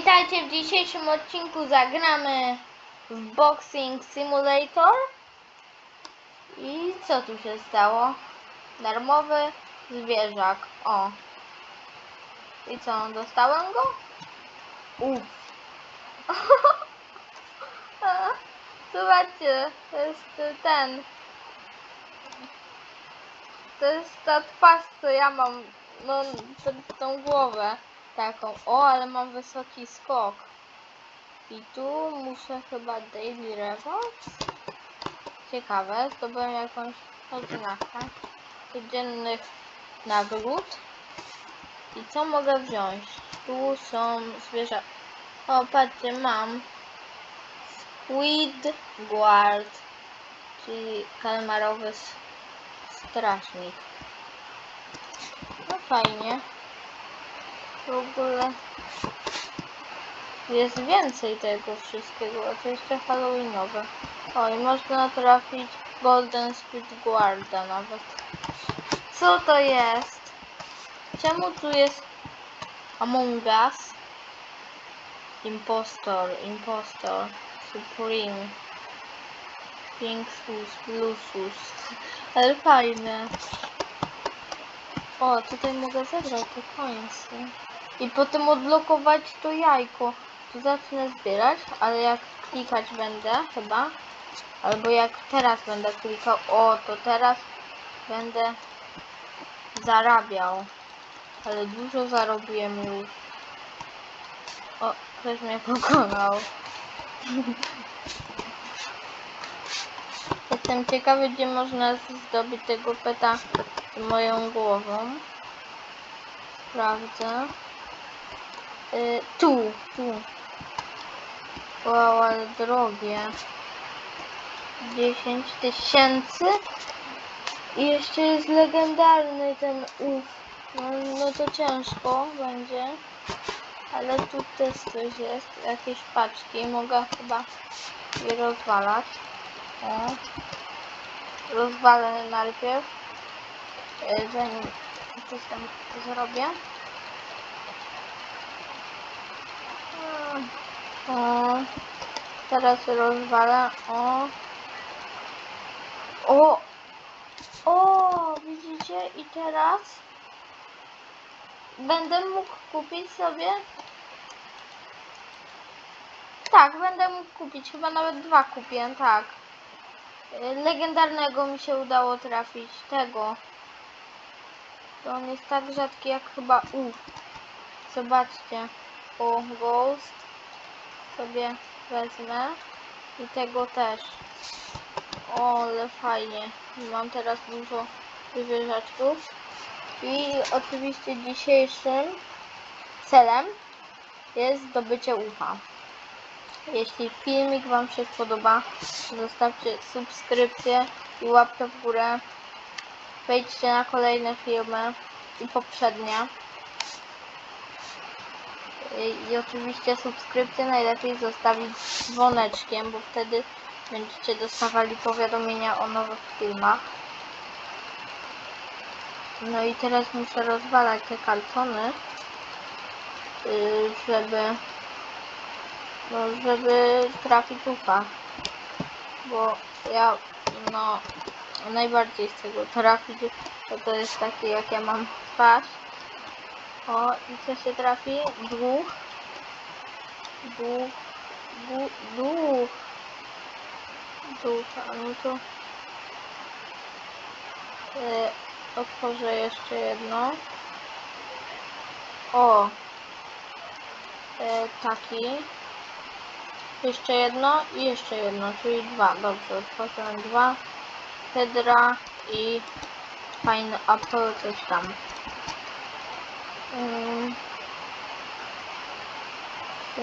Witajcie w dzisiejszym odcinku zagramy w Boxing Simulator. I co tu się stało? Darmowy zwierzak. O. I co, dostałem go? Uff. Zobaczcie, to jest ten. To jest ta twarz, co ja mam. No, tą głowę taką. O, ale mam wysoki skok. I tu muszę chyba Daily Rewards. Ciekawe, zdobyłem jakąś odznakę codziennych nagród. I co mogę wziąć? Tu są zwierzę. O, patrzcie, mam Squid Guard, czyli kalmarowy strażnik. No fajnie. W ogóle jest więcej tego wszystkiego, a to jeszcze halloweenowe. O, i można trafić Golden Squid Guarda nawet. Co to jest? Czemu tu jest Among Us? Impostor, Impostor, Supreme, Pink Sus, Blue Sus. Ale fajne. O, tutaj mogę zebrać te końce. I potem odblokować to jajko. Tu zacznę zbierać, ale jak klikać będę chyba, albo jak teraz będę klikał, o, to teraz będę zarabiał. Ale dużo zarobiłem już. O, ktoś mnie pokonał. Jestem ciekawy, gdzie można zdobyć tego peta moją głową. Sprawdzę. Y, tu, tu. Wow, ale drogie. 10 tysięcy. I jeszcze jest legendarny ten uf. No, no to ciężko będzie. Ale tu też coś jest. Jakieś paczki. Mogę chyba je rozwalać. O. Rozwalę najpierw. y, Zanim coś tam zrobię. O, teraz rozwalę. O. O. O, widzicie? I teraz będę mógł kupić sobie. Tak, będę mógł kupić. Chyba nawet dwa kupię, tak. Legendarnego mi się udało trafić. Tego. To on jest tak rzadki jak chyba uf. Zobaczcie. O, Ghost sobie wezmę i tego też. O, ale fajnie. Mam teraz dużo zwierzaczków. I oczywiście dzisiejszym celem jest zdobycie ucha. Jeśli filmik Wam się spodoba, zostawcie subskrypcję i łapkę w górę. Wejdźcie na kolejne filmy i poprzednie. I, oczywiście subskrypcję najlepiej zostawić z dzwoneczkiem, bo wtedy będziecie dostawali powiadomienia o nowych filmach. No i teraz muszę rozwalać te kartony, yy, żeby no, żeby trafić ufa. Bo ja no najbardziej chcę go trafić, bo to jest taki jak ja mam twarz. O, i co się trafi? Dwóch. Dwóch. Dwóch. Dwóch. Dwóch, no to... E, otworzę jeszcze jedno. O! E, taki. Jeszcze jedno i jeszcze jedno, czyli dwa. Dobrze, otworzyłem dwa. Hydra i fajny apple, coś tam. Ym,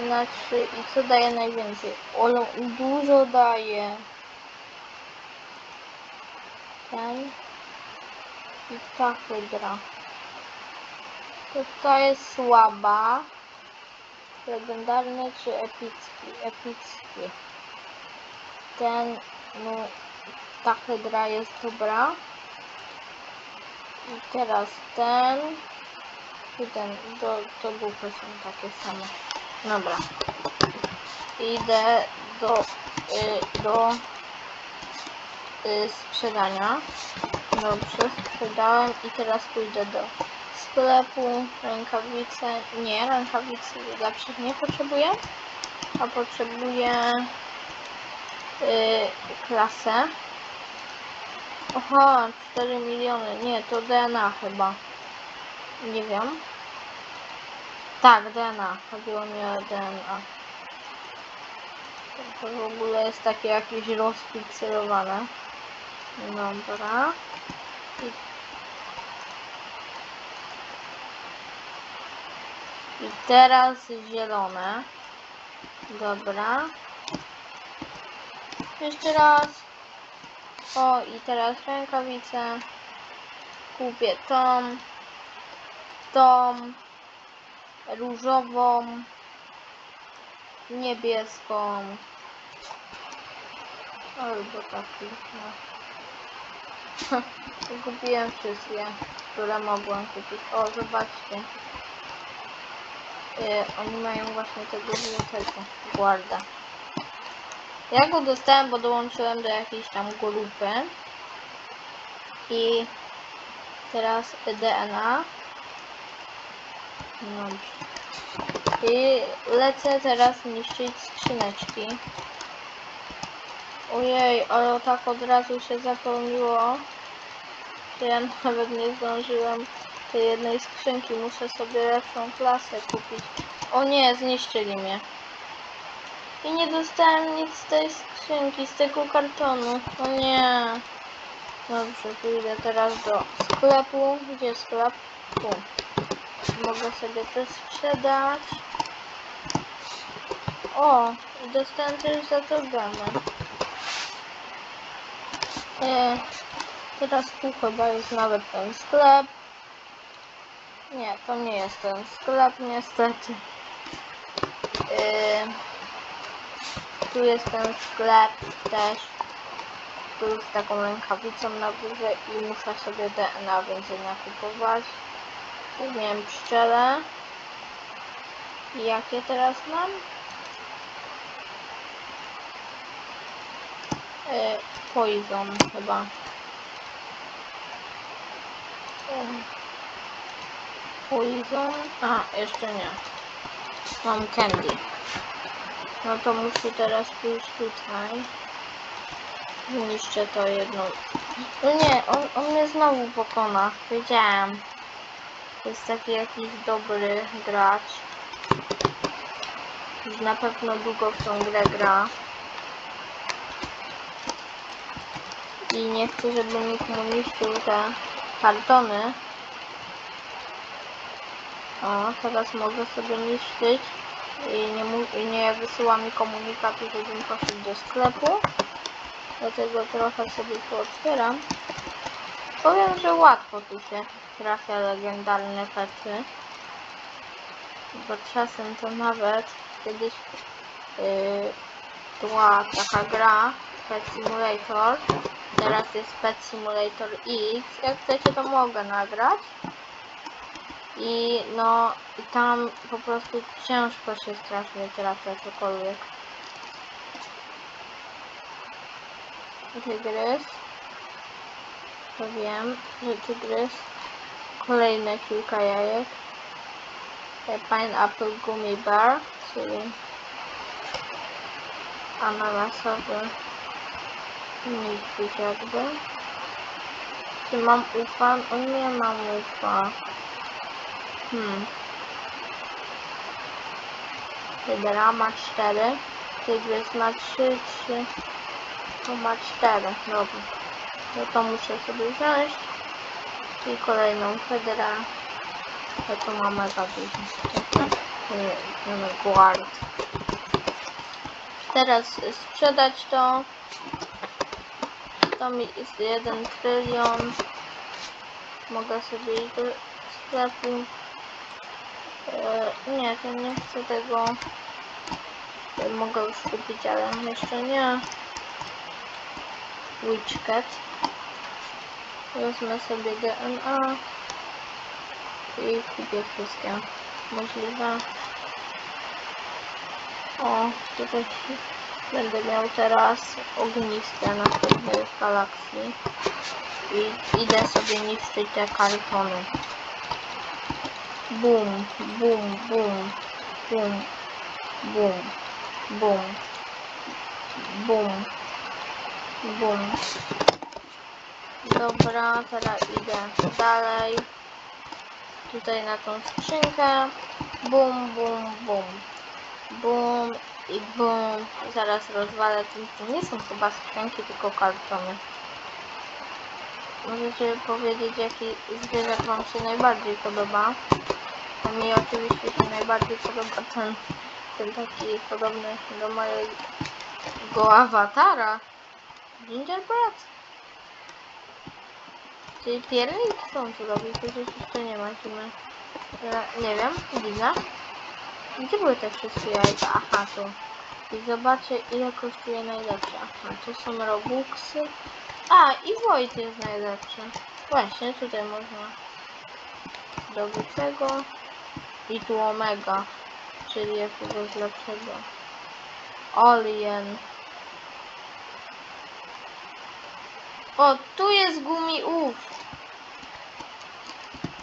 na trzy i co daje najwięcej? Ale dużo daje. Ten i ta hydra. To ta jest słaba. Legendarny czy epicki? Epicki. Ten, no, ta hydra jest dobra. I teraz ten i ten, to, to są takie same. Dobra. Idę do, y, do y, sprzedania. Dobrze, sprzedałem i teraz pójdę do sklepu. Rękawice. Nie, rękawicy lepszych nie potrzebuję. A potrzebuję y, klasę. Aha, 4 miliony. Nie, to DNA chyba. Nie wiem. Tak, DNA. Chodziło mi o DNA. To w ogóle jest takie jakieś rozpikselowane. Dobra. I, I teraz zielone. Dobra. Jeszcze raz. O, i teraz rękawice. Kupię tą, tą, różową, niebieską. Albo taki, no. Kupiłem wszystkie, które mogłem kupić. O, zobaczcie. Yy, oni mają właśnie tego złotego guarda. Ja go dostałem, bo dołączyłem do jakiejś tam grupy. I teraz DNA. Dobrze. I lecę teraz niszczyć skrzyneczki. Ojej, ale tak od razu się zapełniło, że ja nawet nie zdążyłem tej jednej skrzynki. Muszę sobie lepszą klasę kupić. O nie, zniszczyli mnie. I nie dostałem nic z tej skrzynki, z tego kartonu. O nie. Dobrze, pójdę teraz do sklepu. Gdzie sklep? Tu. Mogę sobie to sprzedać. O, dostałem też za to gamę. E, teraz tu chyba jest nawet ten sklep. Nie, to nie jest ten sklep niestety. E, tu jest ten sklep też. Tu z taką rękawicą na górze i muszę sobie DNA więzienia kupować. Tu miałem pszczele. Jakie teraz mam? E, poison chyba. Poison? A, jeszcze nie. Mam candy. No to muszę teraz pójść tutaj. Zniszczę to jedno. No nie, on, on mnie znowu pokona. Wiedziałem. Jest taki jakiś dobry gracz. Już na pewno długo w tą grę gra. I nie chcę, żeby nikt mu niszczył te kartony. O, teraz mogę sobie niszczyć i nie, i nie wysyła mi komunikatu, żebym poszedł do sklepu. Dlatego trochę sobie tu otwieram. Powiem, że łatwo tu się trafia legendarne pety. Bo czasem to nawet kiedyś yy, była taka gra Pet Simulator. Teraz jest Pet Simulator X. Jak chcecie to mogę nagrać. I no i tam po prostu ciężko się strasznie trafia cokolwiek. Tygrys. To wiem, że tygrys. Kolejne kilka jajek. E, Pineapple Gummy Bar, czyli ananasowy niedźwiedź jakby. Czy mam ufa? O nie mam ufa. Hmm. Hydra ma 4. Tygrys ma 3, 3. To ma 4. Dobra. No to muszę sobie wziąć. I kolejną hydrę. Ja to ma mega dużo. Guard. Teraz sprzedać to. To mi jest 1 trylion. Mogę sobie iść do sklepu. E, nie, to nie chcę tego. E, Mogę już kupić, ale jeszcze nie. Witch Cat. Wezmę sobie DNA i kupię wszystkie możliwe. O, tutaj będę miał teraz ogniste następnej galaksji. I idę sobie niszczyć te kartony. Bum, bum, bum, bum, bum, bum, bum, bum. Dobra, teraz idę dalej. Tutaj na tą skrzynkę. Bum, bum, bum. Bum i bum. Zaraz rozwalę. To nie są chyba skrzynki, tylko kartony. Możecie powiedzieć, jaki zwierzak Wam się najbardziej podoba. A mi oczywiście się najbardziej podoba ten, ten taki podobny do mojego awatara. Gingerbread. Czyli piernik? Co on tu robi? Przecież jeszcze nie ma zimy. Nie wiem, widzę. Gdzie były te wszystkie jajka? Aha, tu. I zobaczę ile kosztuje najlepsze. Aha, tu są robuxy. A, i Wojt jest najlepszy. Właśnie, tutaj można zdobyć tego. I tu Omega, czyli jakiegoś lepszego. Alien. O, tu jest gumi ów.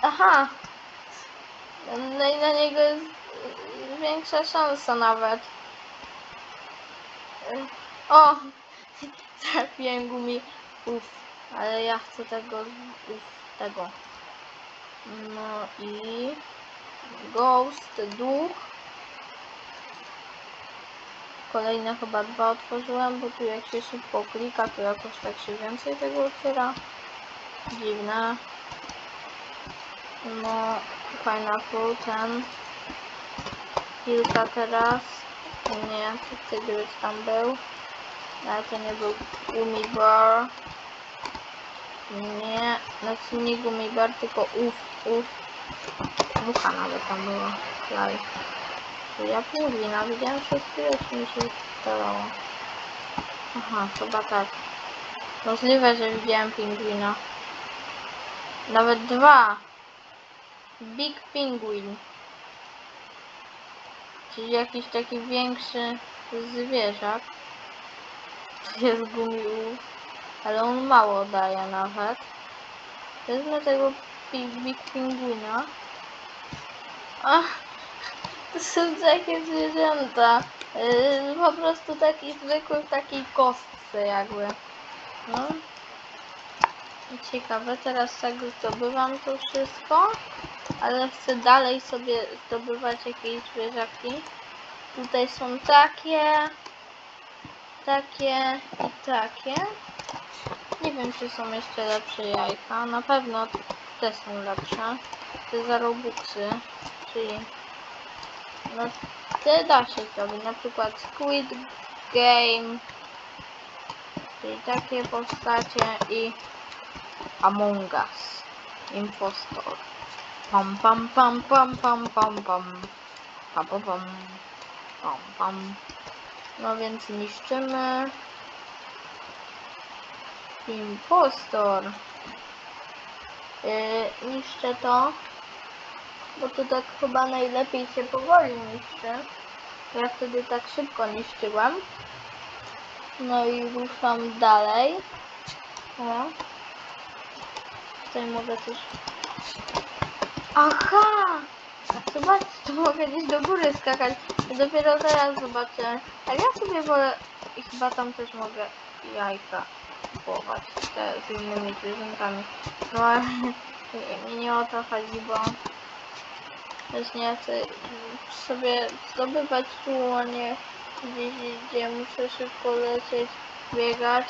Aha. No i na niego jest większa szansa nawet. O! Trafiłem gumi uf, ale ja chcę tego uf, tego. No i Ghost, duch. Kolejne chyba dwa otworzyłem, bo tu jak się szybko klika, to jakoś tak się więcej tego otwiera. Dziwne. No, pineapple, ten. Kilka teraz. Nie, to tygrys tam był. Ale to nie był gummy bar. Nie, znaczy nie gummy bar, tylko uf, uf. Mucha nawet tam była. Klaj. Ja pingwina widziałem przez chwilę, czy mi się starało. Aha, chyba tak. Możliwe, że widziałem pingwina. Nawet dwa. Big Penguin. Czyli jakiś taki większy zwierzak. To jest gumiłów. Ale on mało daje nawet. Wezmę tego Big, Penguina. Ach, są takie zwierzęta. Yy, po prostu taki zwykły w takiej kostce jakby. No. Ciekawe, teraz tak zdobywam to wszystko, ale chcę dalej sobie zdobywać jakieś zwierzaki. Tutaj są takie, takie i takie. Nie wiem, czy są jeszcze lepsze jajka. Na pewno te są lepsze. Te za Robuxy, czyli no te da się zrobić. Na przykład Squid Game, czyli takie postacie i Among Us, Impostor. Pam pam pam pam pam pam pam. Pam pam pam. Pam pam. No więc niszczymy. Impostor. Yy, niszczę to. Bo to tak chyba najlepiej się powoli niszczy. Ja wtedy tak szybko niszczyłem. No i ruszam dalej. O. Tutaj mogę coś... Aha! Zobaczcie, tu mogę gdzieś do góry skakać. Dopiero teraz zobaczę. A ja sobie wolę... I chyba tam też mogę jajka kupować. Te z innymi zwierzętami. No ale mi nie o to chodzi, bo... Właśnie chcę sobie zdobywać tu, nie gdzieś, gdzie muszę szybko lecieć, biegać.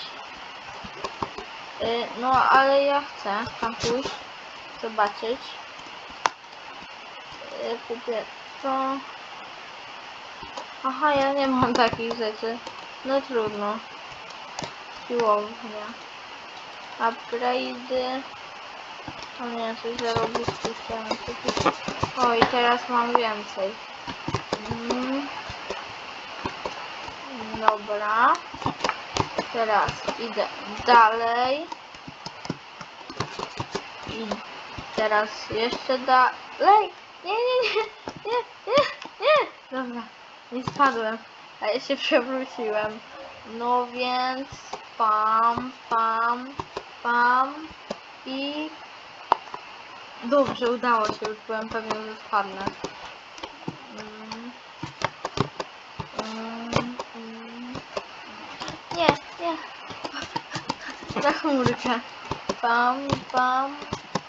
Y, No, ale ja chcę tam pójść, zobaczyć. Y, Kupię to. Aha, ja nie mam takich rzeczy. No trudno. Siłownia. Upgrade'y. O nie, coś zarobić kupić. O, i teraz mam więcej. Mm. Dobra. Teraz idę dalej. I teraz jeszcze dalej. Nie, nie, nie, nie, nie, nie. Dobra, nie spadłem. A ja się przewróciłem. No więc pam, pam, pam i dobrze, udało się, już byłem pewien, że spadnę. Mm. Mm, mm. Nie, nie. Na chmurkę. Pam, pam,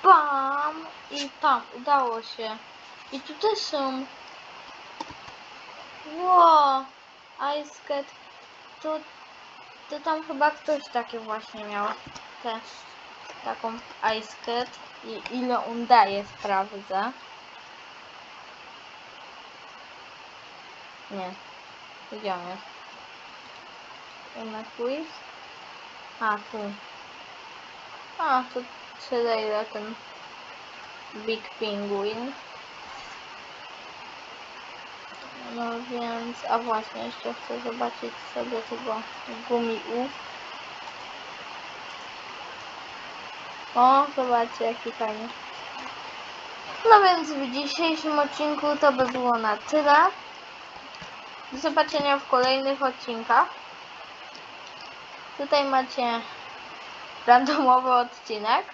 pam i tam, udało się. I tu też są. Ło, Ice Cat. To, to tam chyba ktoś takie właśnie miał. Te, taką Ice Cat. I ile on daje, sprawdzę. Nie. Gdzie on jest? Na quiz? A, tu. A, tyle ile ten Big Penguin. No więc, a właśnie, jeszcze chcę zobaczyć sobie tego gumiu. O, zobaczcie jaki fajny. No więc w dzisiejszym odcinku to by było na tyle. Do zobaczenia w kolejnych odcinkach. Tutaj macie randomowy odcinek.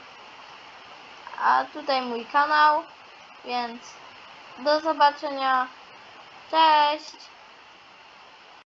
A tutaj mój kanał, więc do zobaczenia. Cześć!